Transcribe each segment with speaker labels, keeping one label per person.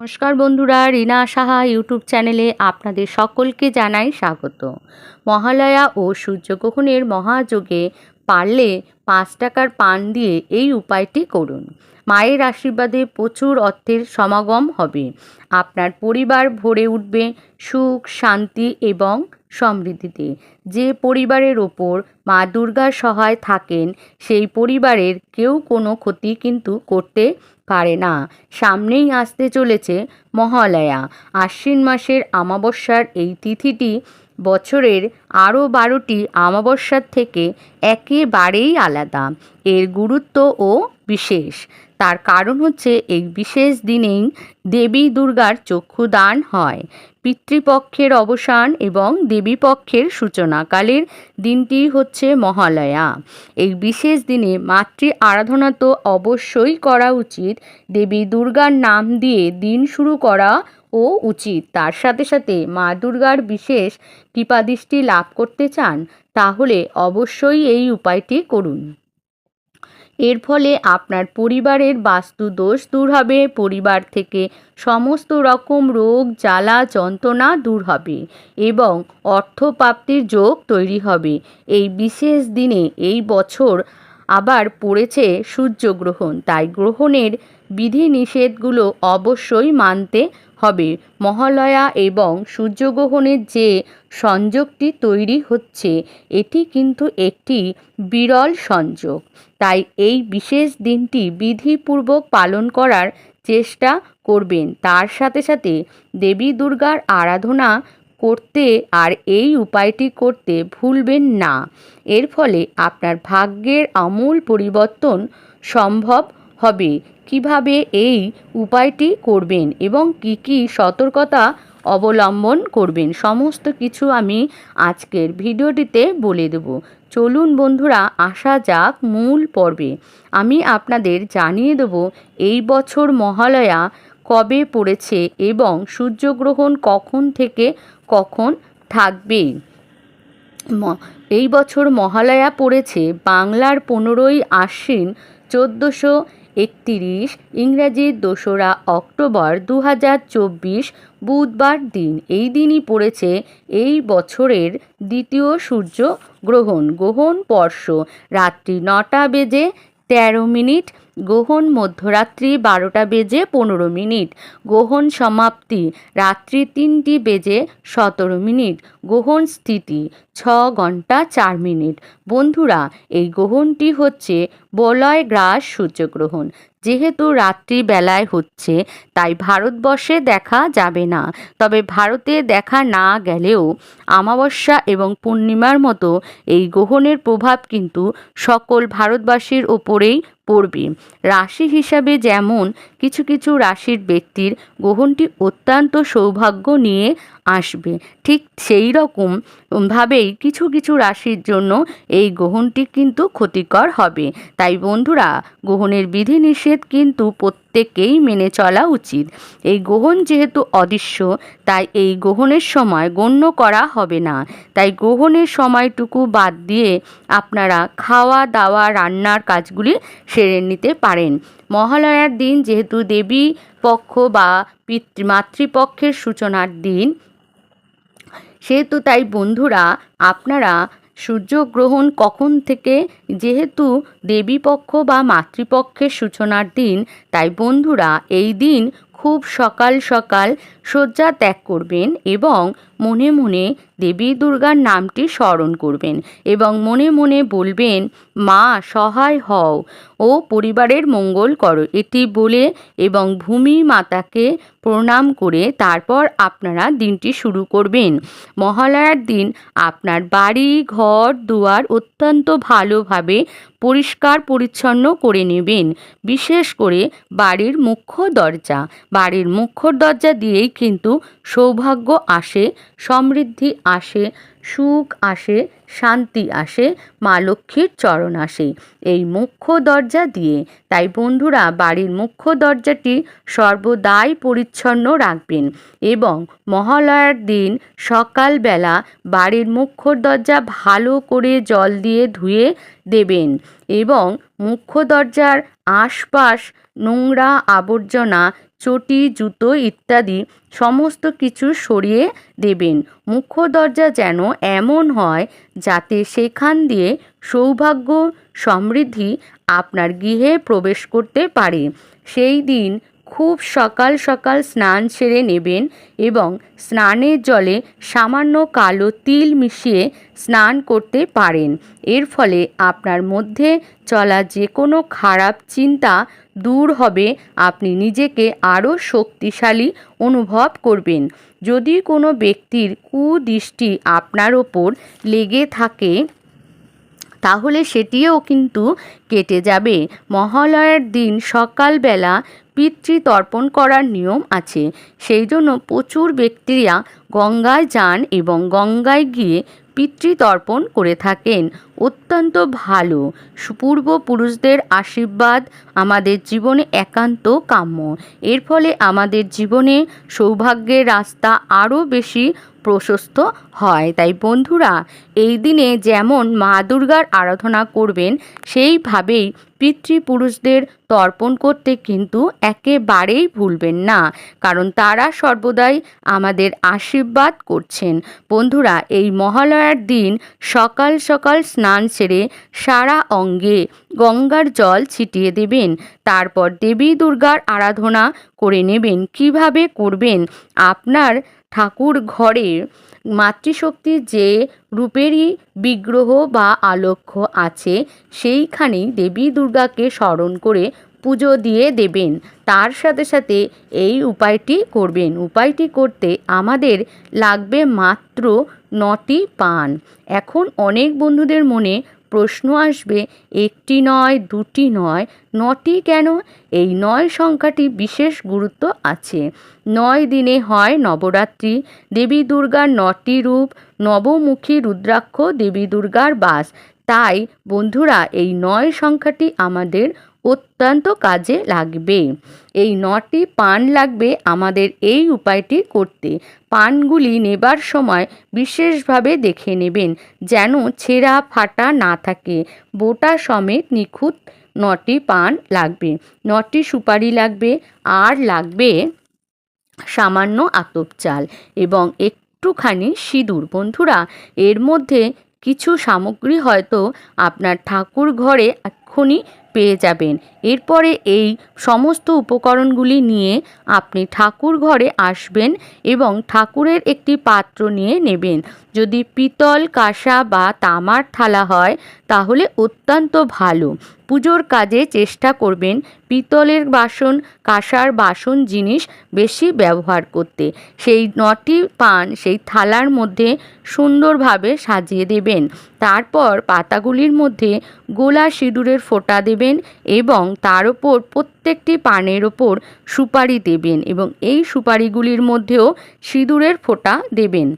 Speaker 1: নমস্কার বন্ধুরা, রিনা সাহা ইউটিউব চ্যানেলে আপনাদের সকলকে জানাই স্বাগত। মহালয়া ও সূর্যগ্রহণের মহাযোগে পারলে পাঁচ টাকার পান দিয়ে এই উপায়টি করুন। মায়ের আশীর্বাদে প্রচুর অর্থের সমাগম হবে। আপনার পরিবার ভরে উঠবে সুখ, শান্তি এবং সমৃদ্ধিতে। যে পরিবারের ওপর মা দুর্গার সহায় থাকেন, সেই পরিবারের কেউ কোনো ক্ষতি কিন্তু করতে পারে না। সামনেই আসতে চলেছে মহালয়া। আশ্বিন মাসের আমাবস্যার এই তিথিটি বছরের আরও বারোটি আমাবস্যার থেকে একেবারেই আলাদা। এর গুরুত্ব ও বিশেষ। তার কারণ হচ্ছে এই বিশেষ দিনেই দেবী দুর্গার চক্ষুদান হয়। পিতৃপক্ষের অবসান এবং দেবীপক্ষের সূচনাকালের দিনটি হচ্ছে মহালয়া। এই বিশেষ দিনে মাতৃ আরাধনা তো অবশ্যই করা উচিত। দেবী দুর্গার নাম দিয়ে দিন শুরু করা ও উচিত। তার সাথে সাথে মা দুর্গার বিশেষ কৃপাদৃষ্টি লাভ করতে চান, তাহলে অবশ্যই এই উপায়টি করুন। এর ফলে আপনার পরিবারের বাস্তু দোষ দূর হবে, পরিবার থেকে সমস্ত রকম রোগ, জ্বালা, যন্ত্রণা দূর হবে এবং অর্থপ্রাপ্তির যোগ তৈরি হবে। এই বিশেষ দিনে এই বছর আবার পড়েছে সূর্যগ্রহণ। তাই গ্রহণের বিধিনিষেধগুলো অবশ্যই মানতে হবে। মহালয়া এবং সূর্যগ্রহণের যে সংযোগটি তৈরি হচ্ছে, এটি কিন্তু একটি বিরল সংযোগ। তাই এই বিশেষ দিনটি বিধিপূর্বক পালন করার চেষ্টা করবেন। তার সাথে সাথে দেবী দুর্গার আরাধনা করতে আর এই উপায়টি করতে ভুলবেন না। এর ফলে আপনার ভাগ্যের আমূল পরিবর্তন সম্ভব হবে। কীভাবে এই উপায়টি করবেন এবং কি কি সতর্কতা অবলম্বন করবেন, সমস্ত কিছু আমি আজকের ভিডিওটিতে বলে দেব। চলুন বন্ধুরা, আসা যাক মূল পর্বে। আমি আপনাদের জানিয়ে দেব, এই বছর মহালয়া কবে পড়েছে এবং সূর্যগ্রহণ কখন থেকে কখন থাকবে? এই বছর মহালয়া পড়েছে বাংলার পনেরোই আশ্বিন চোদ্দোশো একতিরিশ ইংরাজির দোসরা অক্টোবর দু হাজার চব্বিশ বুধবার দিন। এই দিনই পড়েছে এই বছরের দ্বিতীয় সূর্য গ্রহণ গ্রহণ পর্শ রাত্রি নটা বেজে তেরো মিনিট গ্রহণ মধ্যরাত্রি বারোটা বেজে পনেরো মিনিট গ্রহণ সমাপ্তি রাত্রি তিনটি বেজে সতেরো মিনিট গ্রহণ স্থিতি ছ ঘণ্টা চার মিনিট। বন্ধুরা, এই গ্রহণটি হচ্ছে বলয় গ্রাস সূর্যগ্রহণ। যেহেতু রাত্রিবেলায় হচ্ছে, তাই ভারতবর্ষে দেখা যাবে না। তবে ভারতে দেখা না গেলেও আমাবস্যা এবং পূর্ণিমার মতো এই গ্রহণের প্রভাব কিন্তু সকল ভারতবাসীর ওপরেই পড়বে। রাশি হিসাবে যেমন কিছু কিছু রাশির ব্যক্তির গ্রহণটি অত্যন্ত সৌভাগ্য নিয়ে আসবে, ঠিক সেই রকম ভাবেই কিছু কিছু রাশির জন্য এই গ্রহণটি কিন্তু ক্ষতিকর হবে। তাই বন্ধুরা, গ্রহণের বিধিনিষেধ কিন্তু প্রত্যেকেই মেনে চলা উচিত। এই গ্রহণ যেহেতু অদৃশ্য, তাই এই গ্রহণের সময় গণ্য করা হবে না। তাই গ্রহণের সময়টুকু বাদ দিয়ে আপনারা খাওয়া দাওয়া রান্নার কাজগুলি সেরে নিতে পারেন। মহালয়ার দিন যেহেতু দেবী পক্ষ বা পিতৃ, মাতৃপক্ষের সূচনার দিন, সেহেতু তাই বন্ধুরা, আপনারা সূর্যগ্রহণ কখন থেকে, যেহেতু দেবীপক্ষ বা মাতৃপক্ষের সূচনার দিন, তাই বন্ধুরা এই দিন খুব সকাল সকাল শয্যা ত্যাগ করবেন এবং মনে মনে দেবী দুর্গার নামটি স্মরণ করবেন এবং মনে মনে বলবেন মা, সহায় হও ও পরিবারের মঙ্গল করো। এটি বলে এবং ভূমি মাতাকে প্রণাম করে তারপর আপনারা দিনটি শুরু করবেন। মহালয়ার দিন আপনার বাড়ি, ঘর, দুয়ার অত্যন্ত ভালোভাবে পরিষ্কার পরিচ্ছন্ন করে নেবেন। বিশেষ করে বাড়ির মুখ্য দরজা। বাড়ির মুখ্য দরজা দিয়েই কিন্তু সৌভাগ্য আসে, সমৃদ্ধি আসে, সুখ আসে, শান্তি আসে, মা লক্ষ্মীর চরণ আসে। এই মুখ্য দরজা দিয়ে। তাই বন্ধুরা, বাড়ির মুখ্য দরজাটি সর্বদাই পরিচ্ছন্ন রাখবেন এবং মহালয়ার দিন সকালবেলা বাড়ির মুখ্য দরজা ভালো করে জল দিয়ে ধুয়ে দেবেন এবং মুখ্য দরজার আশপাশ, নোংরা আবর্জনা, চটি, জুতো ইত্যাদি সমস্ত কিছু সরিয়ে দেবেন। মুখ্য দরজা যেন এমন হয় যাতে সেখান দিয়ে সৌভাগ্য সমৃদ্ধি আপনার গৃহে প্রবেশ করতে পারে। সেই দিন খুব সকাল সকাল স্নান সেরে নেবেন এবং স্নানের জলে সামান্য কালো তিল মিশিয়ে স্নান করতে পারেন। এর ফলে আপনার মধ্যে চলা যে কোনো খারাপ চিন্তা দূর হবে, আপনি নিজেকে আরও শক্তিশালী অনুভব করবেন। যদি কোনো ব্যক্তির কুদৃষ্টি আপনার ওপর লেগে থাকে তাহলে সেটিও কিন্তু কেটে যাবে। মহালয়ার দিন সকালবেলা পিতৃতর্পণ করার নিয়ম আছে। সেই জন্য প্রচুর ব্যক্তিরা গঙ্গায় যান এবং গঙ্গায় গিয়ে পিতৃতর্পণ করে থাকেন। অত্যন্ত ভালো। পূর্বপুরুষদের আশীর্বাদ আমাদের জীবনে একান্ত কাম্য। এর ফলে আমাদের জীবনে সৌভাগ্যের রাস্তা আরও বেশি প্রশস্ত হয়। তাই বন্ধুরা, এই দিনে যেমন মা দুর্গার আরাধনা করবেন, সেইভাবেই পিতৃপুরুষদের তর্পণ করতে কিন্তু একেবারেই ভুলবেন না। কারণ তারা সর্বদাই আমাদের আশীর্বাদ করছেন। বন্ধুরা, এই মহালয়ার দিন সকাল সকাল স্নান সেরে সারা অঙ্গে গঙ্গার জল ছিটিয়ে দেবেন। তারপর দেবী দুর্গার আরাধনা করে নেবেন। কীভাবে করবেন? আপনার ঠাকুর ঘরে মাতৃশক্তির যে রূপেরই বিগ্রহ বা আলক্ষ্য আছে, সেইখানেই দেবী দুর্গাকে স্মরণ করে পুজো দিয়ে দেবেন। তার সাথে সাথে এই উপায়টি করবেন। উপায়টি করতে আমাদের লাগবে মাত্র নটি পান। এখন অনেক বন্ধুদের মনে প্রশ্ন আসবে, একটি নয়, দুটি নয়, নটি কেন? এই নয় সংখ্যাটি বিশেষ গুরুত্ব আছে। নয় দিনে হয় নবরাত্রি, দেবী দুর্গার নটি রূপ, নবমুখী রুদ্রাক্ষ, দেবী দুর্গার বাস। তাই বন্ধুরা, এই নয় সংখ্যাটি আমাদের অত্যন্ত কাজে লাগবে। এই নটি পান লাগবে আমাদের এই উপায়টি করতে। পানগুলি নেবার সময় বিশেষভাবে দেখে নেবেন যেন ছেঁড়া ফাটা না থাকে। বোটা সমেত নিখুঁত নটি পান লাগবে। নটি সুপারি লাগবে, আর লাগবে সামান্য আতপ চাল এবং একটুখানি সিঁদুর। বন্ধুরা, এর মধ্যে কিছু সামগ্রী হয়তো আপনার ঠাকুর ঘরে এক্ষুনি পেয়ে যাবেন। এরপরে এই সমস্ত উপকরণগুলি নিয়ে আপনি ঠাকুর ঘরে আসবেন এবং ঠাকুরের একটি পাত্র নিয়ে নেবেন। যদি পিতল, কাঁসা বা তামার থালা হয় তাহলে অত্যন্ত ভালো। পুজোর কাজে চেষ্টা করবেন পিতলের বাসন, কাঁসার বাসন জিনিস বেশি ব্যবহার করতে। সেই নটি পান সেই থালার মধ্যে সুন্দরভাবে সাজিয়ে দেবেন। তারপর পাতাগুলির মধ্যে গোলা সিঁদুরের ফোঁটা দেবেন এবং তার ওপর প্রত্যেকটি পানের ওপর সুপারি দেবেন এবং এই সুপারিগুলির মধ্যেও সিঁদুরের ফোঁটা দেবেন।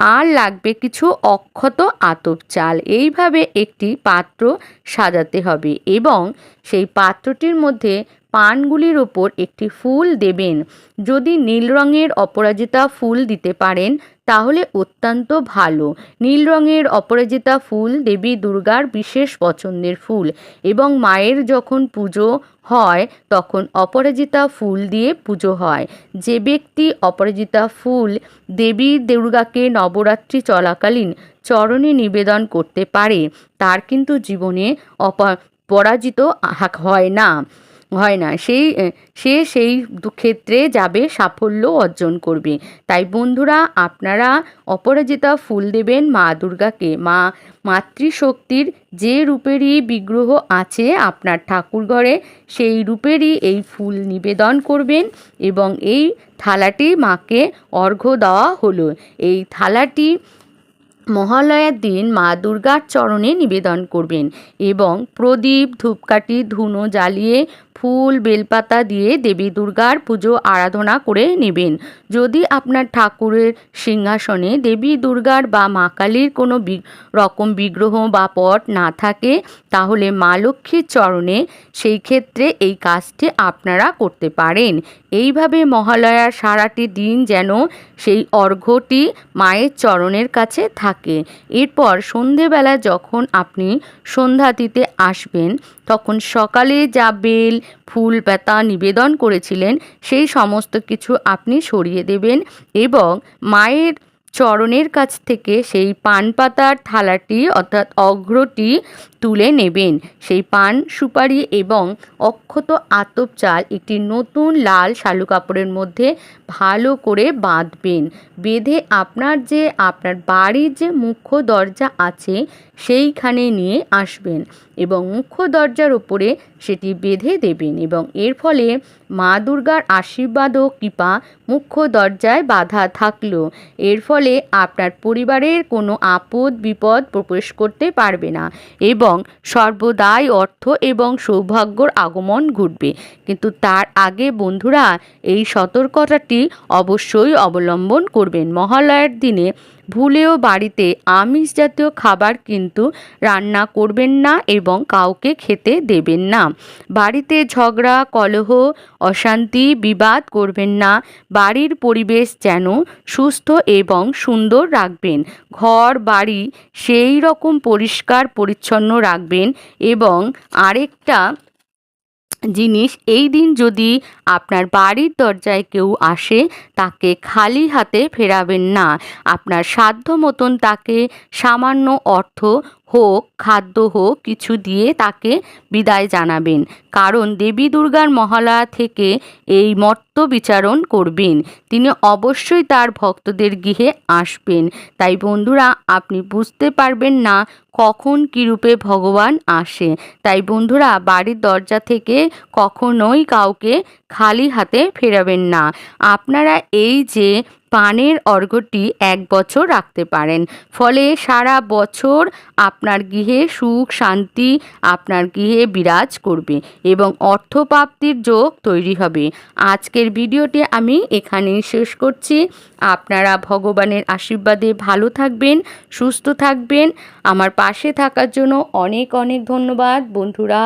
Speaker 1: আর লাগবে কিছু অক্ষত আতপ চাল। এইভাবে একটি পাত্র সাজাতে হবে এবং সেই পাত্রটির মধ্যে পানগুলির ওপর একটি ফুল দেবেন। যদি নীল রঙের অপরাজিতা ফুল দিতে পারেন, তাহলে অত্যন্ত ভালো। নীল রঙের অপরাজিতা ফুল দেবী দুর্গার বিশেষ পছন্দের ফুল এবং মায়ের যখন পুজো হয়, তখন অপরাজিতা ফুল দিয়ে পুজো হয়। যে ব্যক্তি অপরাজিতা ফুল দেবী দুর্গাকে নবরাত্রি চলাকালীন চরণে নিবেদন করতে পারে, তার কিন্তু জীবনে অপ পরাজিত হয় না। হয় না। সেই সে সেই ক্ষেত্রে যাবে, সাফল্য অর্জন করবে। তাই বন্ধুরা, আপনারা অপরাজিতা ফুল দেবেন মা দুর্গাকে। মা মাতৃশক্তির যে রূপেরই বিগ্রহ আছে আপনার ঠাকুর ঘরে সেই রূপেরই এই ফুল নিবেদন করবেন এবং এই থালাটি মাকে অর্ঘ্য দেওয়া হলো। এই থালাটি মহালয়ার দিন মা দুর্গার চরণে নিবেদন করবেন এবং প্রদীপ, ধূপকাঠি, ধুনো জ্বালিয়ে ফুল, বেলপাতা দিয়ে দেবী দুর্গার পুজো আরাধনা করে নেবেন। যদি আপনার ঠাকুরের সিংহাসনে দেবী দুর্গার বা মা কালীর কোনো রকম বিগ্রহ বা পট না থাকে, তাহলে মা লক্ষ্মীর চরণে সেই ক্ষেত্রে এই কাজটি আপনারা করতে পারেন। এইভাবে মহালয়ার সারাটি দিন যেন সেই অর্ঘ্যটি মায়ের চরণের কাছে থাকে। এরপর সন্ধেবেলা যখন আপনি সন্ধ্যা দিতে আসবেন তখন সকালে যা বেল, ফুল পাতা নিবেদন করেছিলেন, সেই সমস্ত কিছু আপনি সরিয়ে দেবেন এবং মায়ের চরণের কাছ থেকে সেই পান পাতার থালাটি অর্থাৎ অগ্রটি তুলে নেবেন। সেই পান, সুপারি এবং অক্ষত আতপ চাল একটি নতুন লাল শালু কাপড়ের মধ্যে ভালো করে বাঁধবেন। বেঁধে আপনার যে, আপনার বাড়ির যে মুখ্য দরজা আছে, সেইখানে নিয়ে আসবেন এবং মুখ্য দরজার ওপরে সেটি বেঁধে দেবেন এবং এর ফলে মা দুর্গার আশীর্বাদ ও কৃপা মুখ্য দরজায় বাধা থাকল। এর ফলে আপনার পরিবারের কোনো আপদ বিপদ প্রবেশ করতে পারবে না এবং সর্বদাই অর্থ এবং সৌভাগ্যর আগমন ঘটবে। কিন্তু তার আগে বন্ধুরা এই সতর্কতাটি অবশ্যই অবলম্বন করবেন। মহালয়ের দিনে ভুলেও বাড়িতে আমিষ জাতীয় খাবার কিন্তু রান্না করবেন না এবং কাউকে খেতে দেবেন না। বাড়িতে ঝগড়া, কলহ, অশান্তি, বিবাদ করবেন না। বাড়ির পরিবেশ যেন সুস্থ এবং সুন্দর রাখবেন। ঘর, বাড়ি সেই রকম পরিষ্কার, পরিচ্ছন্ন রাখবেন এবং আরেকটা জিনিস, এই দিন যদি আপনার বাড়ির দরজায় কেউ আসে, তাকে খালি হাতে ফেরাবেন না। আপনার সাধ্য মতন তাকে সামান্য অর্থ হোক, খাদ্য হোক, কিছু দিয়ে তাকে বিদায় জানাবেন। কারণ দেবী দুর্গার মহালয়া থেকে এই মর্ত বিচারণ করবেন। তিনি অবশ্যই তার ভক্তদের গৃহে আসবেন। তাই বন্ধুরা, আপনি বুঝতে পারবেন না কখন কী রূপে ভগবান আসে। তাই বন্ধুরা, বাড়ির দরজা থেকে কখনোই কাউকে খালি হাতে ফেরাবেন না। আপনারা এই যে পানের অর্ঘ্যটি এক বছর রাখতে পারেন। ফলে সারা বছর আপনার গৃহে সুখ, শান্তি, আপনার গৃহে বিরাজ করবে এবং অর্থপ্রাপ্তির যোগ তৈরি হবে। আজকের ভিডিওটি আমি এখানেই শেষ করছি। আপনারা ভগবানের আশীর্বাদে ভালো থাকবেন, সুস্থ থাকবেন। আমার পাশে থাকার জন্য অনেক অনেক ধন্যবাদ। বন্ধুরা